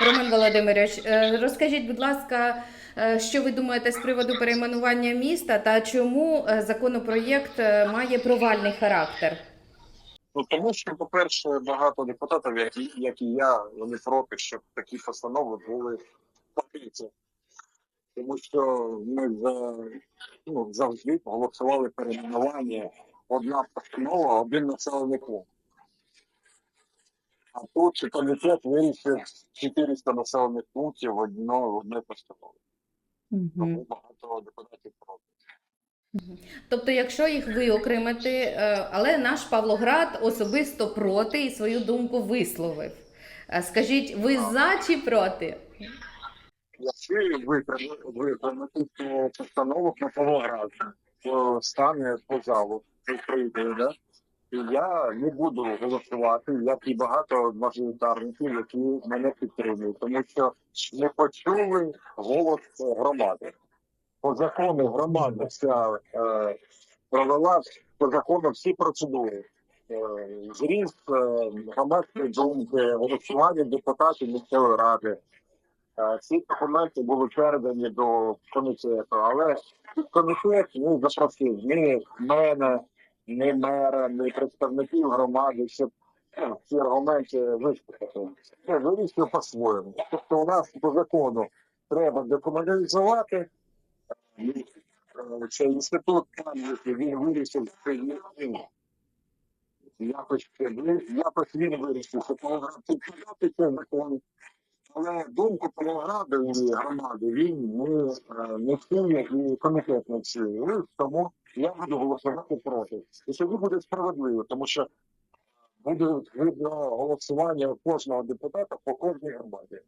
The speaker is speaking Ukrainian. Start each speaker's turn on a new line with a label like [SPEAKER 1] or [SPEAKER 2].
[SPEAKER 1] Роман Володимирович, е, розкажіть, будь ласка, е, що ви думаєте з приводу перейменування міста та чому е, законопроєкт має провальний характер?
[SPEAKER 2] Ну тому що, по-перше, багато депутатів, які як і я, вони проти, щоб такі постанови були покриті. Тому що ми за, ну, завжди голосували перейменування одна постанова, один населений пункт. А тут комітет вирішив 400 населених пунктів в одно, в одне постанови. Тому багато депутатів проти.
[SPEAKER 1] Тобто, якщо їх виокремити, е, але наш Павлоград особисто проти і свою думку висловив. Е, Скажіть, ви за чи проти?
[SPEAKER 2] Якщо виконати то постановок на Павлоград, то стане по залу прийде, да? Я не буду голосувати, як і багато мажоритарників, які мене підтримують, тому що не почули голос громади. По закону громада вся е, провела по закону всі процедури. Е, зріс е, громадської думки, голосування депутатів місцевої ради. Е, Ці документи були передані до комітету, але комітет не запросив ні мене, ні мера, ні представників громади, щоб ну, ці аргументи виступити. Вирішив по-своєму. Тобто у нас по закону треба декомуналізувати. Е, Цей інститут пам'яті він вирішив, що він він якось, якось він вирішив, що Павлоград підписати цей закон. Але думку Павлограду і громади він не, е, не чує і комітет не чує. Тому я буду голосувати проти. І сьогодні буде справедливо, тому що буде видно голосування кожного депутата по кожній громаді.